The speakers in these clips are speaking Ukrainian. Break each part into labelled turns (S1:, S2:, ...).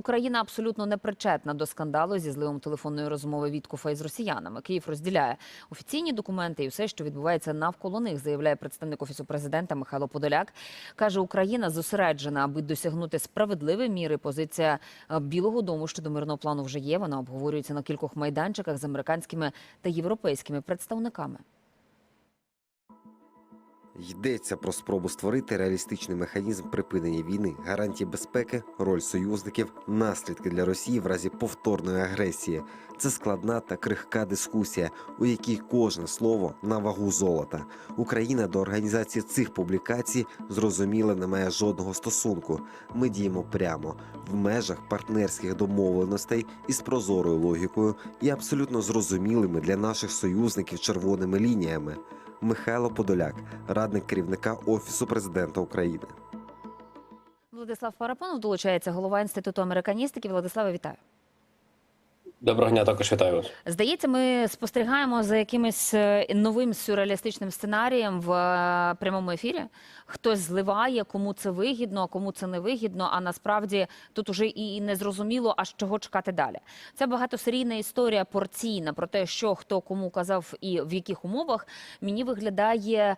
S1: Україна абсолютно не причетна до скандалу зі зливом телефонної розмови Віткофа із росіянами. Київ розділяє офіційні документи і все, що відбувається навколо них, заявляє представник офісу президента Михайло Подоляк. каже, Україна зосереджена, аби досягнути справедливої міри. Позиція е, Білого Дому щодо мирного плану вже є. Вона обговорюється на кількох майданчиках з американськими та європейськими представниками.
S2: Йдеться про спробу створити реалістичний механізм припинення війни, гарантії безпеки, роль союзників, наслідки для Росії в разі повторної агресії. Це складна та крихка дискусія, у якій кожне слово на вагу золота. Україна до організації цих публікацій зрозуміло не має жодного стосунку. Ми діємо прямо в межах партнерських домовленостей із прозорою логікою і абсолютно зрозумілими для наших союзників червоними лініями. Михайло Подоляк, радник керівника Офісу президента України.
S1: Владислав Парапонов долучається голова інституту американістики. Владислава, вітаю.
S3: Доброго дня, також вітаю вас.
S1: Здається, ми спостерігаємо за якимось е, новим сюрреалістичним сценарієм в е, прямому ефірі. Хтось зливає, кому це вигідно, кому це не вигідно. А насправді тут уже і не зрозуміло, аж чого чекати далі. Це багатосерійна історія порційна про те, що хто кому казав і в яких умовах. Мені виглядає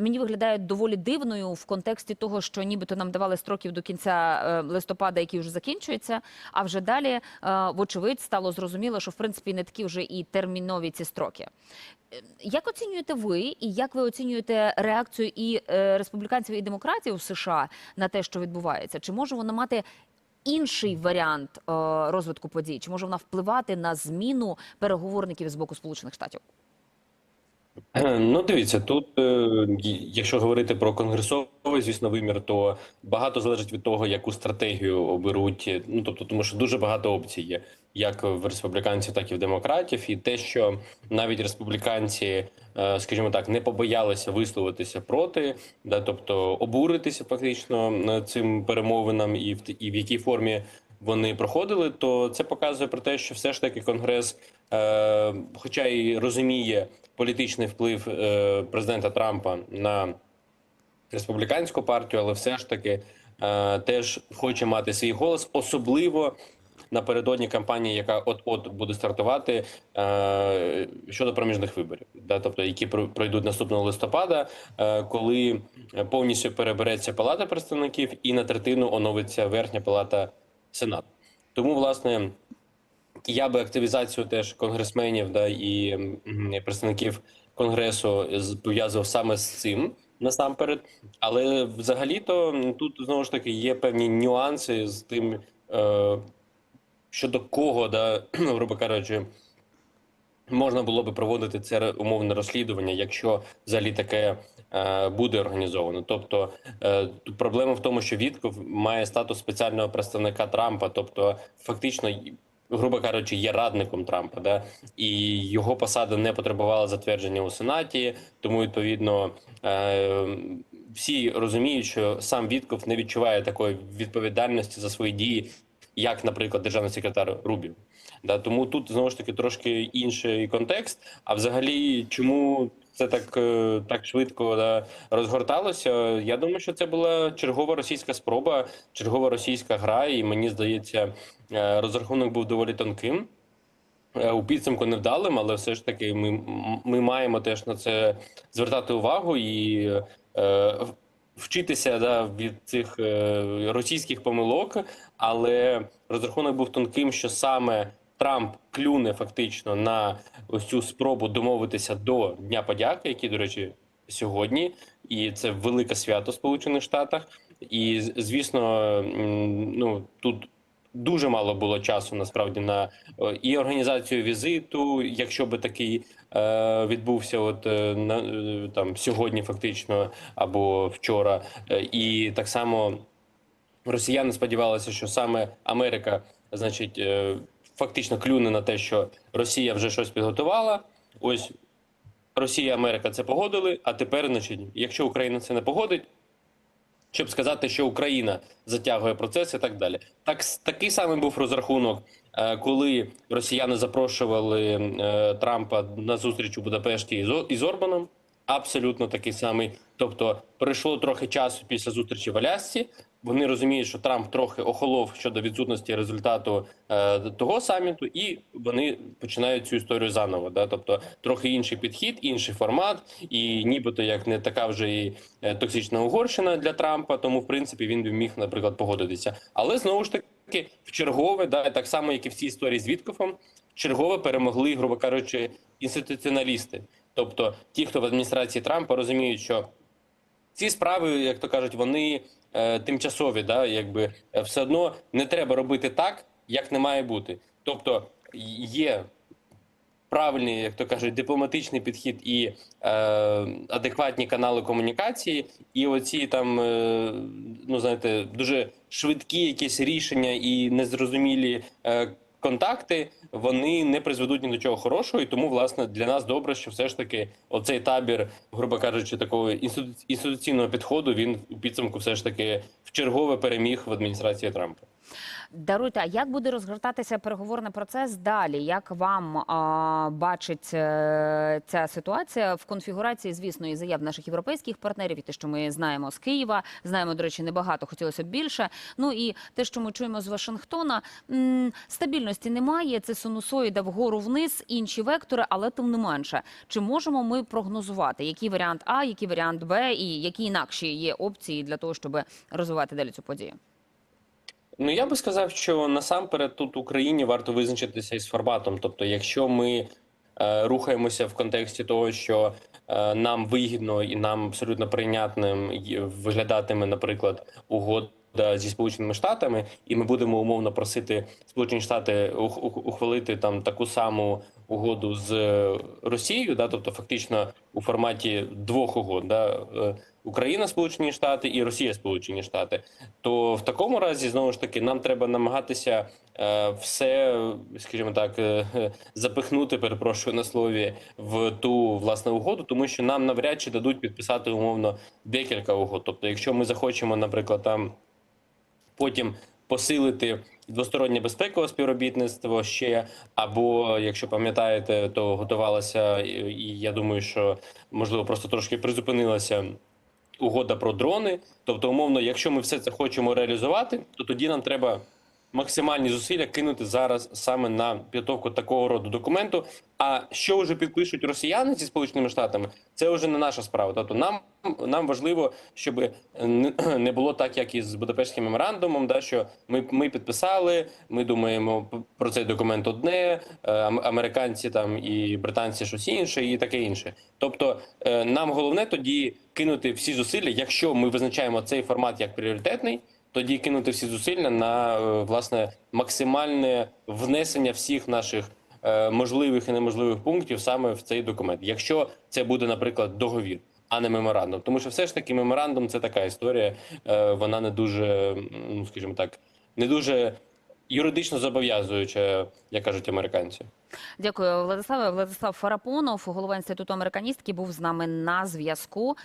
S1: мені виглядає доволі дивною в контексті того, що нібито нам давали строків до кінця е, листопада, які вже закінчуються. А вже далі, вочевидь, стало зрозуміло, що в принципі не такі вже і термінові ці строки. Е, Як оцінюєте ви, і як ви оцінюєте реакцію і е, республіканців і демократів в США на те, що відбувається? Чи може вона мати інший варіант е, розвитку подій? Чи може вона впливати на зміну переговорників з боку Сполучених Штатів?
S3: Ну, дивіться, тут, е, якщо говорити про конгресовий, звісно, вимір, то багато залежить від того, яку стратегію оберуть. Ну тобто, тому що дуже багато опцій є, як в республіканців, так і в демократів. І те, що навіть республіканці, е, скажімо так, не побоялися висловитися проти, да, тобто обуритися фактично е, цим перемовинам, і в і в якій формі вони проходили, то це показує про те, що все ж таки конгрес, е, хоча й розуміє політичний вплив е, президента Трампа на республіканську партію, але все ж таки е, теж хоче мати свій голос, особливо напередодні кампанії, яка от от буде стартувати е, щодо проміжних виборів, да, тобто які про- пройдуть наступного листопада, коли повністю перебереться палата представників і на третину оновиться верхня палата Сенату. Тому власне. Я би активізацію теж конгресменів да і представників конгресу пов'язував саме з цим насамперед. Але взагалі-то тут знову ж таки є певні нюанси з тим, е, щодо кого, да, грубо кажучи, можна було би проводити це умовне розслідування, якщо взагалі таке е, буде організовано. Тобто е, проблема в тому, що Вітков має статус спеціального представника Трампа, тобто фактично. Грубо кажучи, є радником Трампа, да і його посада не потребувала затвердження у Сенаті. Тому відповідно е, всі розуміють, що сам Вітков не відчуває такої відповідальності за свої дії, як, наприклад, державний секретар Рубів. Да, тому тут знову ж таки трошки інший контекст. А взагалі, чому це так, е, так швидко да, розгорталося? Я думаю, що це була чергова російська спроба, чергова російська гра, і мені здається, е, розрахунок був доволі тонким. Е, У підсумку невдалим, але все ж таки ми, ми маємо теж на це звертати увагу і е, вчитися да, від цих е, російських помилок. Але розрахунок був тонким, що саме Трамп клюне фактично на ось цю спробу домовитися до Дня подяки, який, до речі, сьогодні, і це велике свято в Сполучених Штатах. І звісно, ну тут дуже мало було часу насправді на е, і організацію візиту, якщо би такий е, відбувся, от е, на е, там сьогодні, фактично, або вчора, Е, і так само росіяни сподівалися, що саме Америка, значить, е, фактично клюне на те, що Росія вже щось підготувала. Ось Росія, Америка це погодили. А тепер, значить, якщо Україна це не погодить, щоб сказати, що Україна затягує процес і так далі. Так такий самий був розрахунок, е, коли росіяни запрошували е, Трампа на зустріч у Будапешті із, Орбаном. Абсолютно такий самий. Тобто, пройшло трохи часу після зустрічі в Алясці. Вони розуміють, що Трамп трохи охолов щодо відсутності результату е, того саміту, і вони починають цю історію заново. Да? Тобто трохи інший підхід, інший формат, і нібито як не така вже і е, токсична Угорщина для Трампа, тому в принципі він би міг, наприклад, погодитися. Але знову ж таки, в чергове, да, так само як і в цій історії з Віткофом, чергове перемогли, грубо кажучи, інституціоналісти. Тобто ті, хто в адміністрації Трампа розуміють, що ці справи, як то кажуть, вони тимчасові, да, якби е, все одно не треба робити так, як не має бути. Тобто є правильний, як то кажуть, дипломатичний підхід і е, адекватні канали комунікації, і оці там, е, ну знаєте, дуже швидкі якісь рішення і незрозумілі. Е, Контакти вони не призведуть ні до чого хорошого, і тому власне для нас добре, що все ж таки оцей табір, грубо кажучи, такого інститу- інституційного підходу він у підсумку все ж таки в чергове переміг в адміністрації Трампа.
S1: Даруйте, а як буде розгортатися переговорний процес далі? Як вам а, бачить е, ця ситуація в конфігурації, звісно, і заяв наших європейських партнерів, і те, що ми знаємо з Києва, знаємо, до речі, небагато, хотілося б більше. Ну і те, що ми чуємо з Вашингтона, м, стабільності немає. Це синусоїда вгору вниз, інші вектори, але тим не менше. Чи можемо ми прогнозувати, який варіант А, який варіант Б, і які інакші є опції для того, щоб розвивати далі цю подію?
S3: Ну я би сказав, що насамперед тут Україні варто визначитися із форматом. Тобто, якщо ми е, рухаємося в контексті того, що е, нам вигідно і нам абсолютно прийнятним виглядатиме, наприклад, угода зі Сполученими Штатами, і ми будемо умовно просити Сполучені Штати ух- ух- ухвалити там таку саму угоду з е, Росією, да, тобто фактично у форматі двох угод, да, е, Україна, Сполучені Штати і Росія, Сполучені Штати, то в такому разі знову ж таки нам треба намагатися е, все, скажімо так, е, е, запихнути, перепрошую на слові, в ту власне угоду, тому що нам навряд чи дадуть підписати умовно декілька угод. Тобто, якщо ми захочемо, наприклад, там потім посилити двостороннє безпекове співробітництво ще, або якщо пам'ятаєте, то готувалася, і я думаю, що можливо просто трошки призупинилася угода про дрони. Тобто, умовно, якщо ми все це хочемо реалізувати, то тоді нам треба максимальні зусилля кинути зараз саме на підготовку такого роду документу. А що вже підпишуть росіяни зі сполученими штатами, це вже не наша справа. Тобто, нам нам важливо, щоб не- було так, як із Будапештським меморандумом, да що ми, ми підписали. Ми думаємо про цей документ одне, е, американці там і британці щось інше, і таке інше. Тобто, е, нам головне тоді кинути всі зусилля, якщо ми визначаємо цей формат як пріоритетний. Тоді кинути всі зусилля на е, власне максимальне внесення всіх наших е, можливих і неможливих пунктів саме в цей документ, якщо це буде, наприклад, договір, а не меморандум. Тому що все ж таки меморандум це така історія, е, вона не дуже, ну скажімо так, не дуже юридично зобов'язуюча, як кажуть американці.
S1: Дякую, Владиславе. Владислав Фарапонов, голова інституту американістки, був з нами на зв'язку.